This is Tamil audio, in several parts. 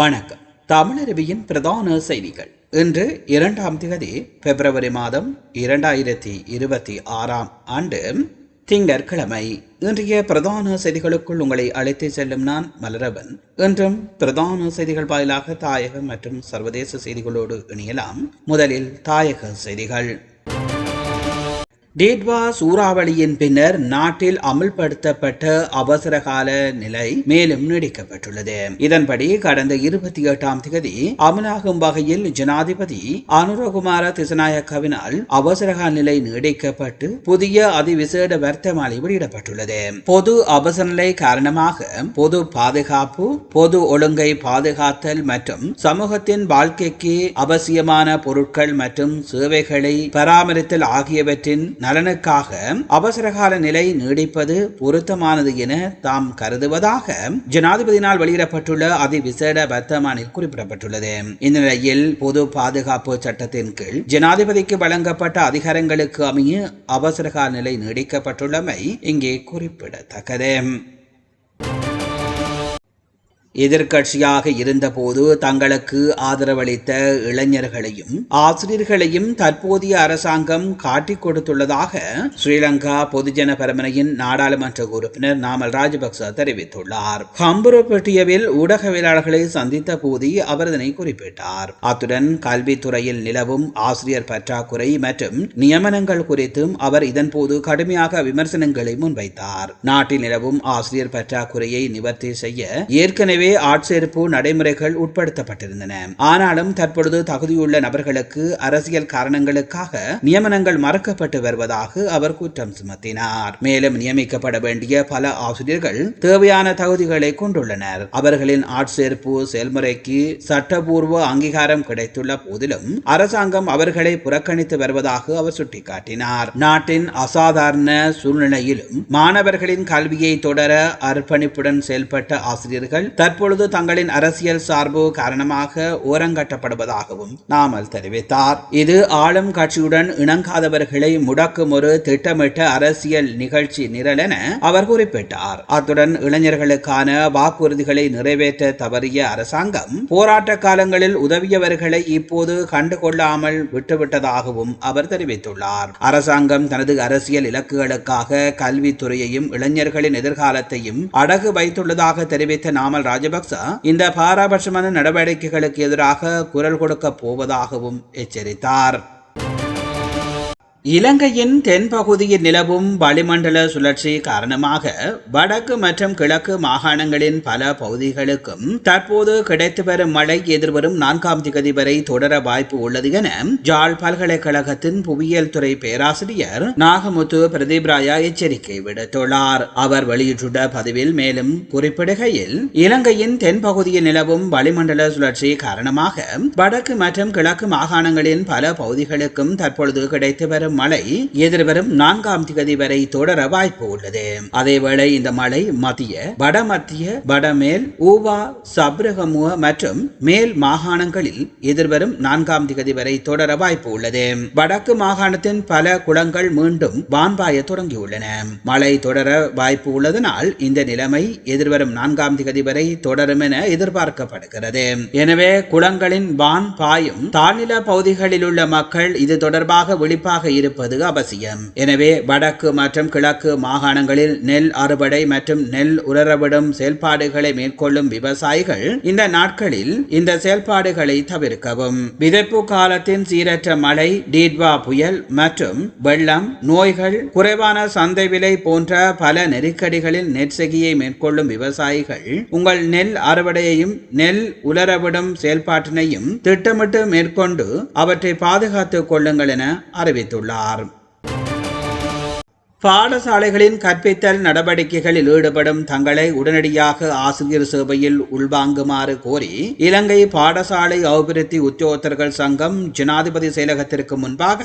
வணக்கம். தமிழருவியின் பிரதான செய்திகள். இன்று இரண்டாம் திகதி பிப்ரவரி மாதம் இரண்டாயிரத்தி இருபத்தி ஆறாம் ஆண்டு திங்கட்கிழமை. இன்றைய பிரதான செய்திகளுக்குள் உங்களை அழைத்து செல்லும் நான் மலரவன். இன்றும் பிரதான செய்திகள் வாயிலாக தாயகம் மற்றும் சர்வதேச செய்திகளோடு இணையலாம். முதலில் தாயக செய்திகள். டேட்வா சூறாவளியின் பின்னர் நாட்டில் அமல்படுத்தப்பட்ட அவசரகால நிலை மேலும் நீடிக்கப்பட்டுள்ளது. இதன்படி கடந்த இருபத்தி எட்டாம் தேதி அமலாகும் வகையில் ஜனாதிபதி அனுரகுமார திசநாயக்கவினால் அவசரகால நிலை நீடிக்கப்பட்டு புதிய அதிவிசேட வர்த்தமாலை வெளியிடப்பட்டுள்ளது. பொது அவசர நிலை காரணமாக பொது பாதுகாப்பு பொது ஒழுங்கை பாதுகாத்தல் மற்றும் சமூகத்தின் வாழ்க்கைக்கு அவசியமான பொருட்கள் மற்றும் சேவைகளை பராமரித்தல் ஆகியவற்றின் நலனுக்காக அவசரகால நிலை நீடிப்பது பொருத்தமானது என தாம் கருதுவதாக ஜனாதிபதியினால் வெளியிடப்பட்டுள்ள அதிவிசேட வர்த்தமானில் குறிப்பிடப்பட்டுள்ளது. இந்த நிலையில் பொது பாதுகாப்பு சட்டத்தின் கீழ் ஜனாதிபதிக்கு வழங்கப்பட்ட அதிகாரங்களுக்கு அமைய அவசரகால நிலை நீடிக்கப்பட்டுள்ளமை இங்கே குறிப்பிடத்தக்கது. எதிர்க்கட்சியாக இருந்தபோது தங்களுக்கு ஆதரவளித்த இளைஞர்களையும் ஆசிரியர்களையும் தற்போதைய அரசாங்கம் காட்டிக் கொடுத்துள்ளதாக ஸ்ரீலங்கா பொதுஜன பரமனையின் நாடாளுமன்ற உறுப்பினர் நாமல் ராஜபக்ச தெரிவித்துள்ளார். ஹம்புரப்பட்டியவில் ஊடகவியலாளர்களை சந்தித்த போது அவர் இதனை குறிப்பிட்டார். அத்துடன் கல்வித்துறையில் நிலவும் ஆசிரியர் பற்றாக்குறை மற்றும் நியமனங்கள் குறித்தும் அவர் இதன்போது கடுமையாக விமர்சனங்களை முன்வைத்தார். நாட்டில் நிலவும் ஆசிரியர் பற்றாக்குறையை நிவர்த்தி செய்ய ஏற்கனவே ஏற்கனவே ஆட்சேர்ப்பு நடைமுறைகள் உட்படுத்தப்பட்டிருந்தன. ஆனாலும் தற்பொழுது தகுதியுள்ள நபர்களுக்கு அரசியல் காரணங்களுக்காக நியமனங்கள் மறக்கப்பட்டு வருவதாக அவர் குற்றம் சுமத்தினார். மேலும் நியமிக்கப்பட வேண்டிய பல ஆசிரியர்கள் தேவையான தகுதிகளை கொண்டுள்ளனர். அவர்களின் ஆட்சேர்ப்பு செயல்முறைக்கு சட்டபூர்வ அங்கீகாரம் கிடைத்துள்ள போதிலும் அரசாங்கம் அவர்களை புறக்கணித்து வருவதாக அவர் சுட்டிக்காட்டினார். நாட்டின் அசாதாரண சூழ்நிலையிலும் மாணவர்களின் கல்வியை தொடர அர்ப்பணிப்புடன் செயல்பட்ட ஆசிரியர்கள் தற்பொழுது தங்களின் அரசியல் சார்பு காரணமாக ஓரங்கட்டப்படுவதாகவும் நாமல் தெரிவித்தார். இது ஆளும் கட்சியுடன் இணங்காதவர்களை முடக்கும் ஒரு திட்டமிட்ட அரசியல் நிகழ்ச்சி நிரல் என அவர் குறிப்பிட்டார். அத்துடன் இளைஞர்களுக்கான வாக்குறுதிகளை நிறைவேற்ற தவறிய அரசாங்கம் போராட்ட காலங்களில் உதவியவர்களை இப்போது கண்டுகொள்ளாமல் விட்டுவிட்டதாகவும் அவர் தெரிவித்துள்ளார். அரசாங்கம் தனது அரசியல் இலக்குகளுக்காக கல்வித்துறையையும் இளைஞர்களின் எதிர்காலத்தையும் அடகு வைத்துள்ளதாக தெரிவித்த நாமல் ராஜபக்ச இந்த பாராபட்சமான நடவடிக்கைகளுக்கு எதிராக குரல் கொடுக்க போவதாகவும் எச்சரித்தார். இலங்கையின் தென்பகுதியில் நிலவும் வளிமண்டல சுழற்சி காரணமாக வடக்கு மற்றும் கிழக்கு மாகாணங்களின் பல பகுதிகளுக்கும் தற்போது கிடைத்து வரும் மழை எதிர்வரும் நான்காம் திகதி வரை தொடர வாய்ப்பு உள்ளது என ஜாழ் பல்கலைக்கழகத்தின் புவியியல் துறை பேராசிரியர் நாகமுத்து பிரதீப் ராயா எச்சரிக்கை விடுத்துள்ளார். அவர் வெளியிட்டுள்ள பதிவில் மேலும் குறிப்பிடுகையில் இலங்கையின் தென்பகுதியில் நிலவும் வளிமண்டல சுழற்சி காரணமாக வடக்கு மற்றும் கிழக்கு மாகாணங்களின் பல பகுதிகளுக்கும் தற்பொழுது கிடைத்து வரும் வரும் மழை எதிர்வரும் நான்காம் திகதி வரை தொடர வாய்ப்பு உள்ளது. அதேவேளை இந்த மழை மத்திய வடமத்திய வடமேல் ஊவா சப்ரகமுக மற்றும் மேல் மாகாணங்களில் எதிர்வரும் நான்காம் திகதி வரை தொடர வாய்ப்பு உள்ளது. வடக்கு மாகாணத்தின் பல குளங்கள் மீண்டும் வான்பாய தொடங்கியுள்ளன. மழை தொடர வாய்ப்பு உள்ளதனால் இந்த நிலைமை எதிர்வரும் நான்காம் திகதி வரை தொடரும் என எதிர்பார்க்கப்படுகிறது. எனவே குளங்களின் வான் பாயும் தாழ்நில பகுதிகளில் உள்ள மக்கள் இது தொடர்பாக விழிப்பாக இருப்பது அவசியம். எனவே வடக்கு மற்றும் கிழக்கு மாகாணங்களில் நெல் அறுவடை மற்றும் நெல் உலரவிடும் செயல்பாடுகளை மேற்கொள்ளும் விவசாயிகள் இந்த நாட்களில் இந்த செயல்பாடுகளை தவிர்க்கவும். விதைப்பு காலத்தின் சீரற்ற மழை டீட்வா புயல் மற்றும் வெள்ளம் நோய்கள் குறைவான சந்தை விலை போன்ற பல நெருக்கடிகளில் நெற்செகியை மேற்கொள்ளும் விவசாயிகள் உங்கள் நெல் அறுவடையையும் நெல் உலரவிடும் செயல்பாட்டினையும் திட்டமிட்டு மேற்கொண்டு அவற்றை பாதுகாத்துக் கொள்ளுங்கள் என அறிவித்துள்ளார் உள்ளார் பாடசாலைகளின் கற்பித்தல் நடவடிக்கைகளில் ஈடுபடும் தங்களை உடனடியாக ஆசிரியர் சேவையில் உள்வாங்குமாறு கோரி இலங்கை பாடசாலை அபிவிருத்தி உத்தியோகத்தர்கள் சங்கம் ஜனாதிபதி செயலகத்திற்கு முன்பாக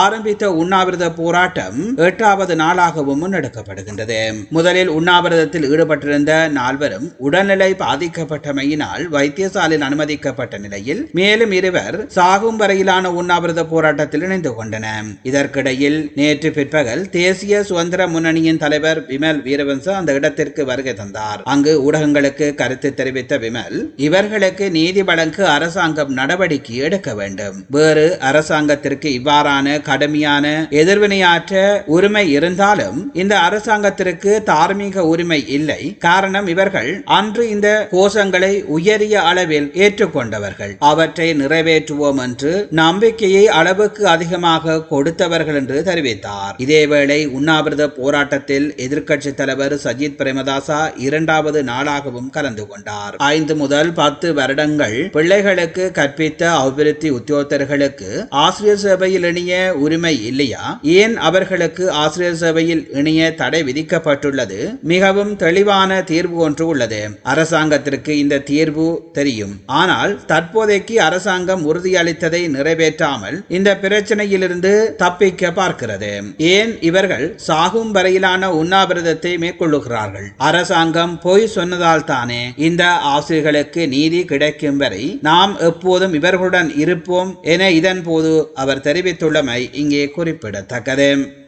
ஆரம்பித்த உண்ணாவிரத போராட்டம் எட்டாவது நாளாகவும் முன்னெடுக்கப்படுகின்றது. முதலில் உண்ணாவிரதத்தில் ஈடுபட்டிருந்த நால்வரும் உடல்நிலை பாதிக்கப்பட்டமையினால் வைத்தியசாலையில் அனுமதிக்கப்பட்ட நிலையில் மேலும் இருவர் சாகும் வரையிலான உண்ணாவிரத போராட்டத்தில் இணைந்து கொண்டனர். இதற்கிடையில் நேற்று பிற்பகல் தேசிய தேசிய சுதந்திர முன்னணியின் தலைவர் விமல் வீரவன்ச அந்த இடத்திற்கு வருகை தந்தார். அங்கு ஊடகங்களுக்கு கருத்து தெரிவித்த விமல் இவர்களுக்கு நீதி வழங்க அரசாங்கம் நடவடிக்கை எடுக்க வேண்டும். வேறு அரசாங்கத்திற்கு இவ்வாறான கடுமையான எதிர்வினையாற்ற உரிமை இருந்தாலும் இந்த அரசாங்கத்திற்கு தார்மீக உரிமை இல்லை. காரணம் இவர்கள் அன்று இந்த கோஷங்களை உயரிய அளவில் ஏற்றுக்கொண்டவர்கள். அவற்றை நிறைவேற்றுவோம் என்று நம்பிக்கையை அளவுக்கு அதிகமாக கொடுத்தவர்கள் என்று தெரிவித்தார். இதேவேளை உண்ணாவிரத போராட்டத்தில் எதிர்க்கட்சி தலைவர் சஜித் பிரேமதாசா இரண்டாவது நாளாகவும் கலந்து கொண்டார். ஐந்து முதல் பத்து வருடங்கள் பிள்ளைகளுக்கு கற்பித்த அபிவிருத்தி உத்தியோகத்தர்களுக்கு ஆசிரியர் சேவையில் இணைய உரிமை இல்லையா? ஏன் அவர்களுக்கு ஆசிரியர் சேவையில் இணைய தடை விதிக்கப்பட்டுள்ளது? மிகவும் தெளிவான தீர்வு ஒன்று உள்ளது. அரசாங்கத்திற்கு இந்த தீர்வு தெரியும். ஆனால் தற்போதைக்கு அரசாங்கம் உறுதியளித்ததை நிறைவேற்றாமல் இந்த பிரச்சனையிலிருந்து தப்பிக்க பார்க்கிறது. ஏன் இவர்கள் சாகும் வரையிலான உண்ணாவிரதத்தை மேற்கொள்ளுகிறார்கள். அரசாங்கம் பொய் சொன்னதால் தானே இந்த ஆசிரியர்களுக்கு நீதி கிடைக்கும் வரை நாம் எப்போதும் இவர்களுடன் இருப்போம் என இதன் போது அவர் தெரிவித்துள்ளமை இங்கே குறிப்பிடத்தக்கது.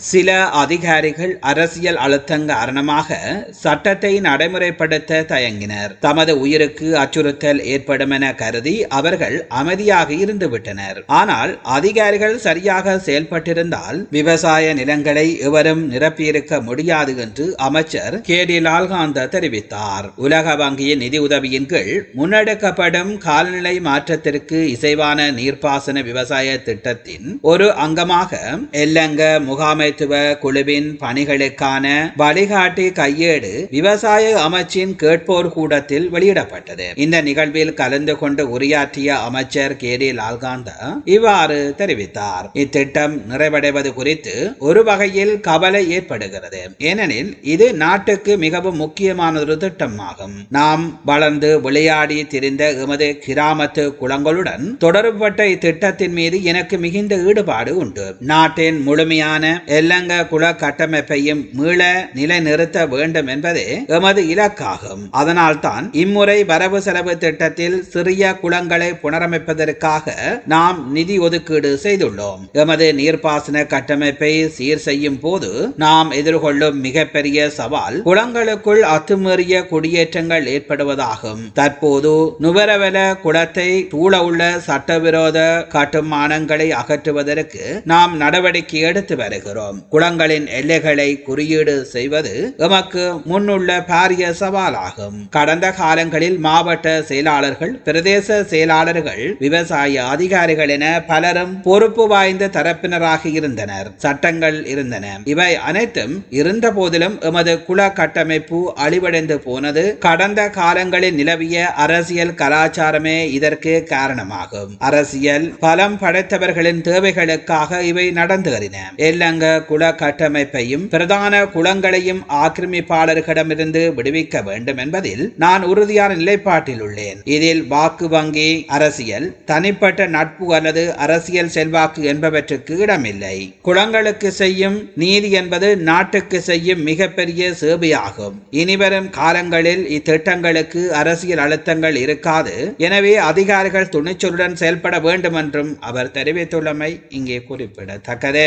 சில அதிகாரிகள் அரசியல் அழுத்தங்க காரணமாக சட்டத்தை நடைமுறைப்படுத்த தயங்கினர். தமது உயிருக்கு அச்சுறுத்தல் ஏற்படும் என கருதி அவர்கள் அமைதியாக இருந்துவிட்டனர். ஆனால் அதிகாரிகள் சரியாக செயல்பட்டிருந்தால் விவசாய நிலங்களை எவரும் நிரப்பியிருக்க முடியாது என்று அமைச்சர் கே. டி. லால்காந்த தெரிவித்தார். உலக வங்கியின் நிதி உதவியின் கீழ் முன்னெடுக்கப்படும் காலநிலை மாற்றத்திற்கு இசைவான நீர்ப்பாசன விவசாய திட்டத்தின் ஒரு அங்கமாக எல்லங்க முகாமை முகாமைத்துவ குழுவின் பணிகளுக்கான வழிகாட்டி கையேடு விவசாய அமைச்சின் கேட்போர் கூடத்தில் வெளியிடப்பட்டது. இந்த நிகழ்வில் கலந்து கொண்டு உரையாற்றிய அமைச்சர் கே. டி. லால்காந்தா இவ்வாறு தெரிவித்தார். இத்திட்டம் நிறைவடைவது குறித்து ஒரு வகையில் கவலை ஏற்படுகிறது. ஏனெனில் இது நாட்டுக்கு மிகவும் முக்கியமான ஒரு திட்டமாகும். நாம் வளர்ந்து விளையாடி திரிந்த எமது கிராமத்து குளங்களுடன் தொடர்புபட்ட இத்திட்டத்தின் மீது எனக்கு மிகுந்த ஈடுபாடு உண்டு. நாட்டின் முழுமையான எல்லங்க குல கட்டமைப்பையும் மீள நிலைநிறுத்த வேண்டும் என்பதே எமது இலக்காகும். அதனால்தான் இம்முறை வரவு செலவு திட்டத்தில் சிறிய குளங்களை புனரமைப்பதற்காக நாம் நிதி ஒதுக்கீடு செய்துள்ளோம். எமது நீர்ப்பாசன கட்டமைப்பை சீர் செய்யும் போது நாம் எதிர்கொள்ளும் மிகப்பெரிய சவால் குளங்களுக்குள் அத்துமீறிய குடியேற்றங்கள் ஏற்படுவதாகும். தற்போது நுவரவல குளத்தை சூழ உள்ள சட்டவிரோத கட்டுமானங்களை அகற்றுவதற்கு நாம் நடவடிக்கை எடுத்து வருகிறோம். குளங்களின் எல்லைகளை குறியீடு செய்வது எமக்கு முன்னுள்ள பாரிய சவாலாகும். கடந்த காலங்களில் மாவட்ட செயலாளர்கள் பிரதேச செயலாளர்கள் விவசாய அதிகாரிகள் என பலரும் பொறுப்பு வாய்ந்த தரப்பினராக இருந்தனர். சட்டங்கள் இருந்தன. இவை அனைத்தும் இருந்த போதிலும் எமது குல கட்டமைப்பு அழிவடைந்து போனது கடந்த காலங்களில் நிலவிய அரசியல் கலாச்சாரமே இதற்கு காரணமாகும். அரசியல் பலம் படைத்தவர்களின் தேவைகளுக்காக இவை நடந்தேறின எல்லங்க குல கட்டமைப்பையும் பிரதான குளங்களையும் ஆக்கிரமிப்பாளர்களிடமிருந்து விடுவிக்க வேண்டும் என்பதில் நான் உறுதியான நிலைப்பாட்டில் உள்ளேன். இதில் வாக்கு வங்கி அரசியல் தனிப்பட்ட நட்பு அல்லது அரசியல் செல்வாக்கு என்பவற்றுக்கு இடமில்லை. குளங்களுக்கு செய்யும் நீதி என்பது நாட்டுக்கு செய்யும் மிகப்பெரிய சேவையாகும். இனிவரும் காலங்களில் இத்திட்டங்களுக்கு அரசியல் அழுத்தங்கள் இருக்காது. எனவே அதிகாரிகள் துணிச்சலுடன் செயல்பட வேண்டும் என்றும் அவர் தெரிவித்துள்ளமை இங்கே குறிப்பிடத்தக்கது.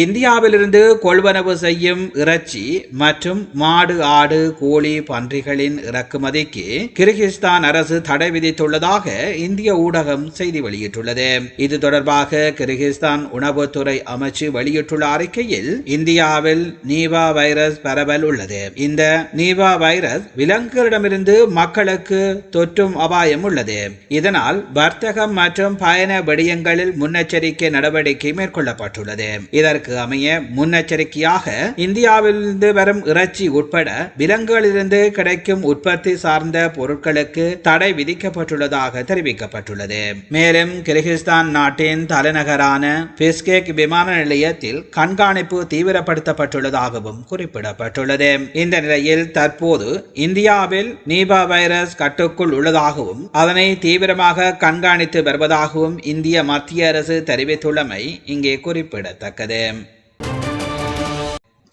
இந்தியாவிலிருந்து கொள்வனவு செய்யும் இறைச்சி மற்றும் மாடு ஆடு கோழி பன்றிகளின் இறக்குமதிக்கு கிர்கிஸ்தான் அரசு தடை விதித்துள்ளதாக இந்திய ஊடகம் செய்தி வெளியிட்டுள்ளது. இது தொடர்பாக கிர்கிஸ்தான் உணவுத்துறை அமைச்சு வெளியிட்டுள்ள அறிக்கையில் இந்தியாவில் நீவா வைரஸ் பரவல் உள்ளது. இந்த நீவா வைரஸ் விலங்குகளிடமிருந்து மக்களுக்கு தொற்றும் அபாயம் உள்ளது. இதனால் வர்த்தகம் மற்றும் பயண விடயங்களில் முன்னெச்சரிக்கை நடவடிக்கை மேற்கொள்ளப்பட்டுள்ளது. இதற்கு அதற்கு அமைய முன்னெச்சரிக்கையாக இந்தியாவிலிருந்து வரும் இறைச்சி உட்பட விலங்குகளிலிருந்து கிடைக்கும் உற்பத்தி சார்ந்த பொருட்களுக்கு தடை விதிக்கப்பட்டுள்ளதாக தெரிவிக்கப்பட்டுள்ளது. மேலும் கிர்கிஸ்தான் நாட்டின் தலைநகரான பிஸ்கேக் விமான நிலையத்தில் கண்காணிப்பு தீவிரப்படுத்தப்பட்டுள்ளதாகவும் குறிப்பிடப்பட்டுள்ளது. இந்த நிலையில் தற்போது இந்தியாவில் நீபா வைரஸ் கட்டுக்குள் உள்ளதாகவும் அதனை தீவிரமாக கண்காணித்து வருவதாகவும் இந்திய மத்திய அரசு தெரிவித்துள்ளமை இங்கே குறிப்பிடத்தக்கது. them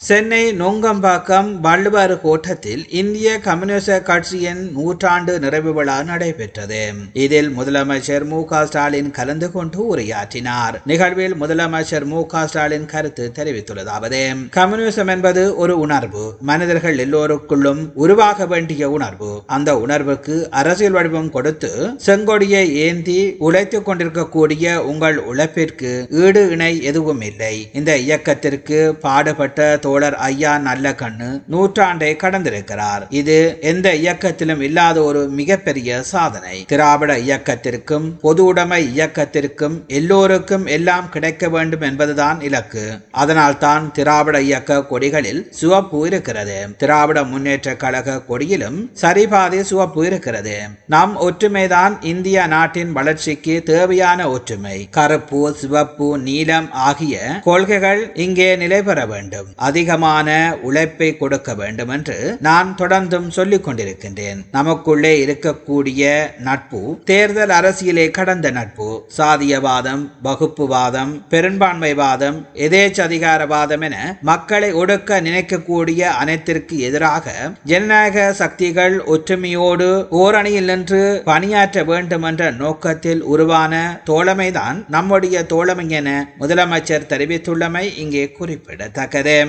சென்னை நொங்கம்பாக்கம் வள்ளுவர் கோட்டத்தில் இந்திய கம்யூனிஸ்ட் கட்சியின் நூற்றாண்டு நிறைவு விழா நடைபெற்றது. இதில் முதலமைச்சர் மு ஸ்டாலின் கலந்து கொண்டு உரையாற்றினார். நிகழ்வில் முதலமைச்சர் மு ஸ்டாலின் கருத்து தெரிவித்துள்ளதாவது கம்யூனிசம் என்பது ஒரு உணர்வு. மனிதர்கள் எல்லோருக்குள்ளும் உருவாக வேண்டிய உணர்வு. அந்த உணர்வுக்கு அரசியல் வடிவம் கொடுத்து செங்கொடியை ஏந்தி உழைத்துக் கொண்டிருக்கக்கூடிய உங்கள் உழைப்பிற்கு ஈடு இணை எதுவும் இல்லை. இந்த இயக்கத்திற்கு பாடுபட்ட தோழர் ஐயா நல்ல கண்ணு நூற்றாண்டை கடந்திருக்கிறார். இது எந்த இயக்கத்திலும் இல்லாத ஒரு மிகப்பெரிய சாதனை. திராவிட இயக்கத்திற்கும் பொது உடைமை இயக்கத்திற்கும் எல்லோருக்கும் எல்லாம் கிடைக்க வேண்டும் என்பதுதான் இலக்கு. அதனால் தான் திராவிட இயக்க கொடிகளில் சிவப்பு இருக்கிறது. திராவிட முன்னேற்ற கழக கொடியிலும் சரிபாதி சிவப்பு இருக்கிறது. நம் ஒற்றுமைதான் இந்திய நாட்டின் வளர்ச்சிக்கு தேவையான ஒற்றுமை. கருப்பு சிவப்பு நீலம் ஆகிய கொள்கைகள் இங்கே நிலை பெற வேண்டும். அதே அதிகமான உழைப்பை கொடுக்க வேண்டும் என்று நான் தொடர்ந்தும் சொல்லிக் கொண்டிருக்கின்றேன். நமக்குள்ளே இருக்கக்கூடிய நட்பு தேர்தல் அரசியலே கடந்த நட்பு சாதியவாதம் வகுப்புவாதம் பெரும்பான்மைவாதம் எதேச்சதிகாரவாதம் என மக்களை ஒடுக்க நினைக்கக்கூடிய அனைத்திற்கு எதிராக ஜனநாயக சக்திகள் ஒற்றுமையோடு ஓரணியில் நின்று பணியாற்ற வேண்டும் என்ற நோக்கத்தில் உருவான தோழமைதான் நம்முடைய தோழமை என முதலமைச்சர் தெரிவித்துள்ளமை இங்கே குறிப்பிடத்தக்கது.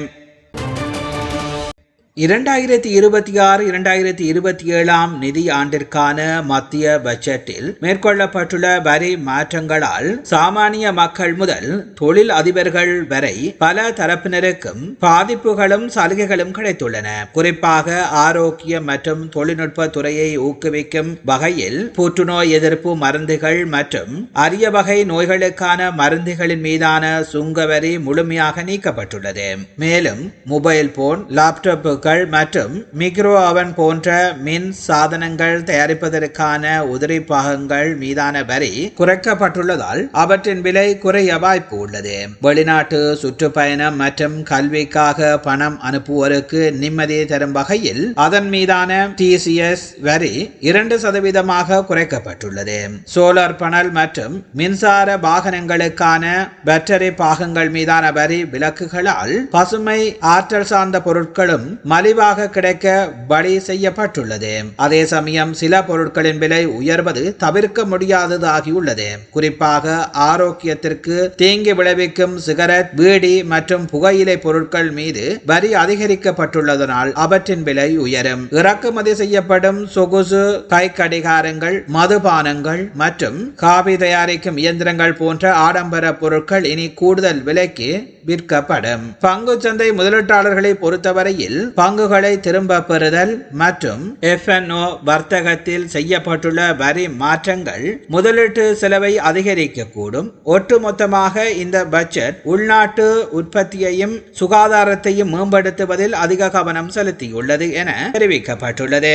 இரண்டாயிரத்தி இருபத்தி ஆறு இரண்டாயிரத்தி இருபத்தி ஏழாம் நிதி ஆண்டிற்கான மத்திய பட்ஜெட்டில் மேற்கொள்ளப்பட்டுள்ள வரி மாற்றங்களால் சாமானிய மக்கள் முதல் தொழில் அதிபர்கள் வரை பல தரப்பினருக்கும் பாதிப்புகளும் சலுகைகளும் கிடைத்துள்ளன. குறிப்பாக ஆரோக்கிய மற்றும் தொழில்நுட்ப துறையை ஊக்குவிக்கும் வகையில் புற்றுநோய் எதிர்ப்பு மருந்துகள் மற்றும் அரிய வகை நோய்களுக்கான மருந்துகளின் மீதான சுங்க வரி முழுமையாக நீக்கப்பட்டுள்ளது. மேலும் மொபைல் போன் லேப்டாப்புகள் மற்றும் மிக்ரோ அவன் போன்ற மின் சாதனங்கள் தயாரிப்பதற்கான உதிரி பாகங்கள் மீதான வரி குறைக்கப்பட்டுள்ளதால் அவற்றின் விலை குறைய வாய்ப்பு உள்ளது. வெளிநாட்டு சுற்றுப்பயணம் மற்றும் கல்விக்காக பணம் அனுப்புவோருக்கு நிம்மதியை தரும் வகையில் அதன் மீதான டிசிஎஸ் வரி இரண்டு சதவீதமாக குறைக்கப்பட்டுள்ளது. சோலார் பனல் மற்றும் மின்சார வாகனங்களுக்கான பேட்டரி பாகங்கள் மீதான வரி விலக்குகளால் பசுமை ஆற்றல் சார்ந்த பொருட்களும் மலிவாக கிடைக்க வழி செய்யப்பட்டுள்ளது. அதே சமயம் சில பொருட்களின் விலை உயர்வது தவிர்க்க முடியாததாகியுள்ளது. குறிப்பாக ஆரோக்கியத்திற்கு தீங்கு விளைவிக்கும் சிகரெட் பீடி மற்றும் புகையிலை பொருட்கள் மீது வரி அதிகரிக்கப்பட்டுள்ளதனால் அவற்றின் விலை உயரும். இறக்குமதி செய்யப்படும் சொகுசு கை கடிகாரங்கள் மதுபானங்கள் மற்றும் காபி தயாரிக்கும் இயந்திரங்கள் போன்ற ஆடம்பர பொருட்கள் இனி கூடுதல் விலைக்கு விற்கப்படும். பங்குச்சந்தை முதலீட்டாளர்களை பொறுத்தவரையில் பங்குகளை திரும்ப பெறுதல் மற்றும் எஃப்என்ஓ வர்த்தகத்தில் செய்யப்பட்டுள்ள வரி மாற்றங்கள் முதலீட்டு செலவை அதிகரிக்கக்கூடும். ஒட்டுமொத்தமாக இந்த பட்ஜெட் உள்நாட்டு உற்பத்தியையும் சுகாதாரத்தையும் மேம்படுத்துவதில் அதிக கவனம் செலுத்தியுள்ளது என தெரிவிக்கப்பட்டுள்ளது.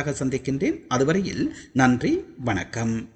சந்திக்கின்றேன். அதுவரையில் நன்றி வணக்கம்.